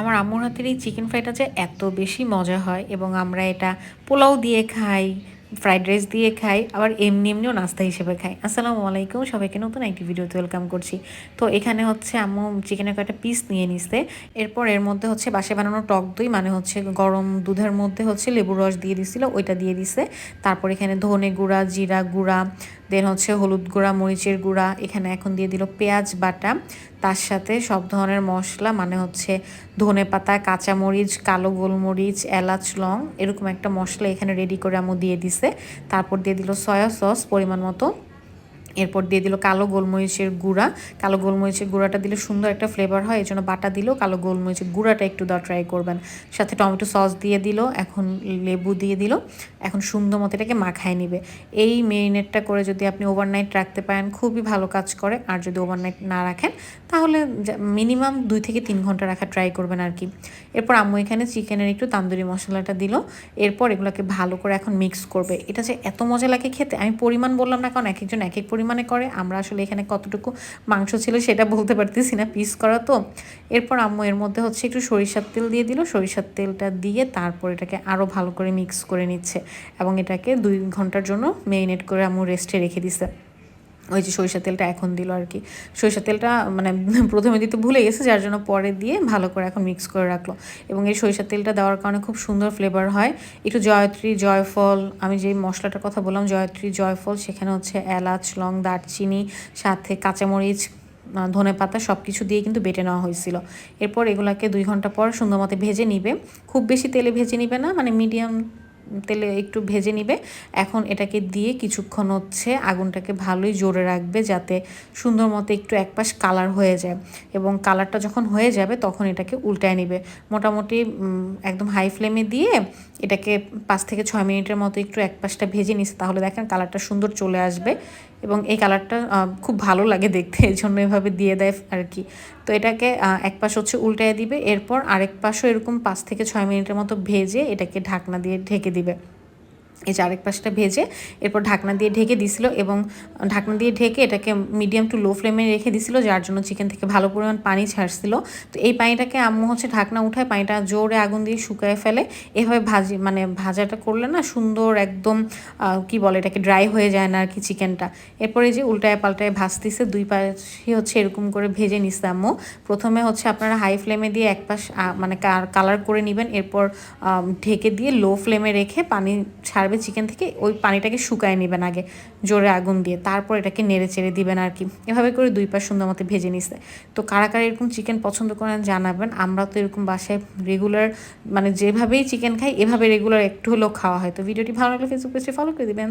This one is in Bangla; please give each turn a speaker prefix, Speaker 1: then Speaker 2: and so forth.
Speaker 1: আমার আম্মুর হাতের এই চিকেন ফ্রাইটা যে এত বেশি মজা হয় এবং আমরা এটা পোলাও দিয়ে খাই ফ্রাইড রাইস দিয়ে খাই, আবার এমনি এমনিও নাস্তা হিসেবে খাই। আসসালামু আলাইকুম, সবাইকে নতুন একটি ভিডিওতে ওয়েলকাম করছি। তো এখানে হচ্ছে আম্মু চিকেনের কয়েকটা পিস নিয়ে নিছে। এরপর এর মধ্যে হচ্ছে বাসে বানানো টক দই মানে হচ্ছে গরম দুধের মধ্যে হচ্ছে লেবুর রস দিয়ে দিছিল, ওইটা দিয়ে দিছে। তারপর এখানে ধনে গুঁড়া, জিরা গুঁড়া দেন হচ্ছে হলুদ গুঁড়া, মরিচের গুঁড়া, এখানে এখন দিয়ে দিল পেঁয়াজ বাটা। তার সাথে সব ধরনের মশলা মানে হচ্ছে ধনে পাতা, কাঁচামরিচ, কালো গোলমরিচ, এলাচ, লং এরকম একটা মশলা এখানে রেডি করে আমু দিয়ে দিছে। তারপর দিয়ে দিল সয়া সস পরিমাণ মতো। এরপর দিয়ে দিল কালো গোলমরিচের গুঁড়া। কালো গোলমরিচের গুঁড়াটা দিলে সুন্দর একটা ফ্লেভার হয় এই জন্য বাটা দিলেও কালো গোলমরিচের গুঁড়াটা একটু দেওয়া ট্রাই করবেন। সাথে টমেটো সস দিয়ে দিল, এখন লেবু দিয়ে দিল, এখন সুন্দর মতো এটাকে মাখায় নিবে। এই মেরিনেটটা করে যদি আপনি ওভারনাইট রাখতে পারেন, খুবই ভালো কাজ করে। আর যদি ওভারনাইট না রাখেন, তাহলে মিনিমাম দুই থেকে তিন ঘণ্টা রাখা ট্রাই করবেন আর কি। এরপর আম্মু এখানে চিকেনের একটু তান্দুরি মশলাটা দিল। এরপর এগুলোকে ভালো করে এখন মিক্স করবে। এটা যে এত মজা লাগে খেতে, আমি পরিমাণ বললাম না, কারণ এক একজন এক এক পরিমাণে করে, আমরা আসলে এখানে কতটুকু মাংস ছিল সেটা বলতে পারতেছি না পিস করা তো। এরপর আম্মু এর মধ্যে হচ্ছে একটু সরিষার তেল দিয়ে দিল, সরিষার তেলটা দিয়ে তারপর এটাকে আরও ভালো করে মিক্স করে নিচ্ছে এবং এটাকে দুই ঘণ্টার জন্য মেরিনেট করে আম্মু রেস্টে রেখে দিছে। ওই যে সরিষার তেলটা এখন দিল আর কি। সরিষার তেলটা মানে প্রথমে দিতে ভুলে গেছে, যার জন্য পরে দিয়ে ভালো করে এখন মিক্স করে রাখল। এবং এই সরিষার তেলটা দেওয়ার কারণে খুব সুন্দর ফ্লেভার হয়। একটু জয়ত্রী, জয়ফল, আমি যেই মশলাটার কথা বললাম, জয়ত্রী, জয়ফল, সেখানে হচ্ছে এলাচ, লং, দারচিনি, সাথে কাঁচামরিচ ধনে পাতা সব কিছু দিয়ে কিন্তু বেটে নেওয়া হয়েছিল। এরপর এগুলাকে দুই ঘণ্টা পর সুন্দর মতো ভেজে নিবে। খুব বেশি তেলে ভেজে নিবে না মানে মিডিয়াম তেলে একটু ভেজে নিবে। এখন এটাকে দিয়ে কিছুক্ষণ হচ্ছে আগুনটাকে ভালোই জোরে রাখবে যাতে সুন্দর মতো একটু একপাশ কালার হয়ে যায় এবং কালারটা যখন হয়ে যাবে তখন এটাকে উল্টায় নিবে। মোটামুটি একদম হাই ফ্লেমে দিয়ে এটাকে পাঁচ থেকে ছয় মিনিটের মতো একটু একপাশটা ভেজে নিস তাহলে দেখেন কালারটা সুন্দর চলে আসবে। এবং এই কালারটা খুব ভালো লাগে দেখতে, এই জন্য এভাবে দিয়ে দেয় আর কি তো এটাকে এক পাশ হচ্ছে উল্টায় দিবে, এরপর আরেক পাশও এরকম পাঁচ থেকে ছয় মিনিটের মতো ভেজে এটাকে ঢাকনা দিয়ে ঢেকে দিবে। এই যে আরেক পাশটা ভেজে এরপর ঢাকনা দিয়ে ঢেকে দিছিল এবং ঢাকনা দিয়ে ঢেকে এটাকে মিডিয়াম টু লো ফ্লেমে রেখে দিছিল যার জন্য চিকেন থেকে ভালো পরিমাণ পানি ছাড়ছিল। তো এই পানিটাকে আম্মু হচ্ছে ঢাকনা উঠায় পানিটা জোরে আগুন দিয়ে শুকায় ফেলে। এভাবে ভাজি মানে ভাজাটা করলে না সুন্দর একদম কি বলে এটাকে ড্রাই হয়ে যায় না আর কি চিকেনটা এরপরে যে উল্টায় পাল্টায় ভাজতেছে, দুই পাশে হচ্ছে এরকম করে ভেজে নিচ্ছে আম্মু। প্রথমে হচ্ছে আপনারা হাই ফ্লেমে দিয়ে এক পাশ মানে কালার করে নেবেন, এরপর ঢেকে দিয়ে লো ফ্লেমে রেখে পানি ছাড় ছাড়বে চিকেন থেকে, ওই পানিটাকে শুকায় নেবেন আগে, জোরে আগুন দিয়ে, তারপর এটাকে নেড়ে চেড়ে দিবেন আর কি। এভাবে করে দুই পাশ সুন্দর মতো ভেজে নিছে। তো কারা কারা এরকম চিকেন পছন্দ করেন জানাবেন, আমরা তো এরকম বাসায় রেগুলার মানে যেভাবেই চিকেন খাই, এভাবে রেগুলার একটু হলেও খাওয়া হয়। তো ভিডিওটি ভালো লাগলে ফেসবুক পেজে ফলো করে দিবেন।